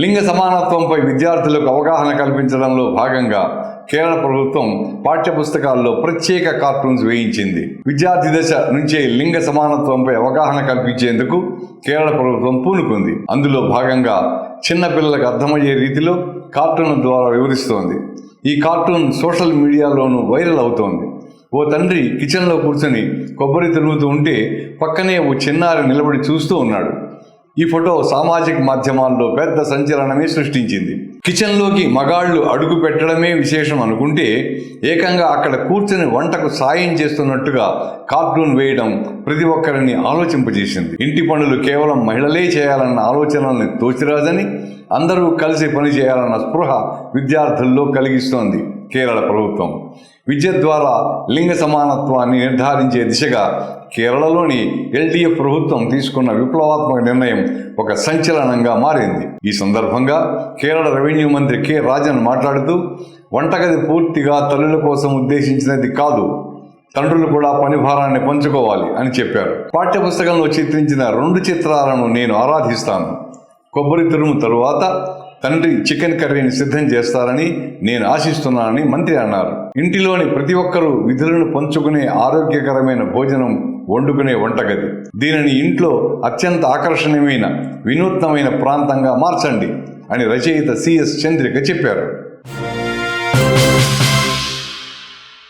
లింగ సమానత్వంపై విద్యార్థులకు అవగాహన కల్పించడంలో భాగంగా కేరళ ప్రభుత్వం పాఠ్యపుస్తకాల్లో ప్రత్యేక కార్టూన్స్ వేయించింది. విద్యార్థి దశ నుంచే లింగ సమానత్వంపై అవగాహన కల్పించేందుకు కేరళ ప్రభుత్వం పూనుకుంది. అందులో భాగంగా చిన్నపిల్లలకు అర్థమయ్యే రీతిలో కార్టూన్ ద్వారా వివరిస్తోంది. ఈ కార్టూన్ సోషల్ మీడియాలోనూ వైరల్ అవుతోంది. ఓ తండ్రి కిచెన్లో కూర్చొని కొబ్బరి తిరుగుతూ ఉంటే పక్కనే ఓ చిన్నారి నిలబడి చూస్తూ ఉన్నాడు. ఈ ఫోటో సామాజిక మాధ్యమాల్లో పెద్ద సంచలనమే సృష్టించింది. కిచెన్లోకి మగాళ్ళు అడుగు పెట్టడమే విశేషం అనుకుంటే ఏకంగా అక్కడ కూర్చొని వంటకు సాయం చేస్తున్నట్టుగా కార్టూన్ వేయడం ప్రతి ఒక్కరిని ఆలోచింపజేసింది. ఇంటి పనులు కేవలం మహిళలే చేయాలన్న ఆలోచనల్ని తోచిరాదని అందరూ కలిసి పని చేయాలన్న స్పృహ విద్యార్థుల్లో కలిగిస్తోంది. కేరళ ప్రభుత్వం. విద్య ద్వారా లింగ సమానత్వాన్ని నిర్ధారించే దిశగా కేరళలోని ఎల్డీఎఫ్ ప్రభుత్వం తీసుకున్న విప్లవాత్మక నిర్ణయం ఒక సంచలనంగా మారింది. ఈ సందర్భంగా కేరళ రెవెన్యూ మంత్రి కె. రాజన్ మాట్లాడుతూ వంటగది పూర్తిగా తల్లుల కోసం ఉద్దేశించినది కాదు. తండ్రులు కూడా పని భారాన్ని పంచుకోవాలి అని చెప్పారు. పాఠ్యపుస్తకంలో చిత్రించిన రెండు చిత్రాలను నేను ఆరాధిస్తాను. కొబ్బరి తురుము తరువాత తండ్రి చికెన్ కర్రీని సిద్ధం చేస్తారని నేను ఆశిస్తున్నానని మంత్రి అన్నారు. ఇంటిలోని ప్రతి ఒక్కరూ విధులను పంచుకునే ఆరోగ్యకరమైన భోజనం వండుకునే వంటగది. దీనిని ఇంట్లో అత్యంత ఆకర్షణీయమైన వినూత్నమైన ప్రాంతంగా మార్చండి అని రచయిత సిఎస్ చంద్రిక చెప్పారు.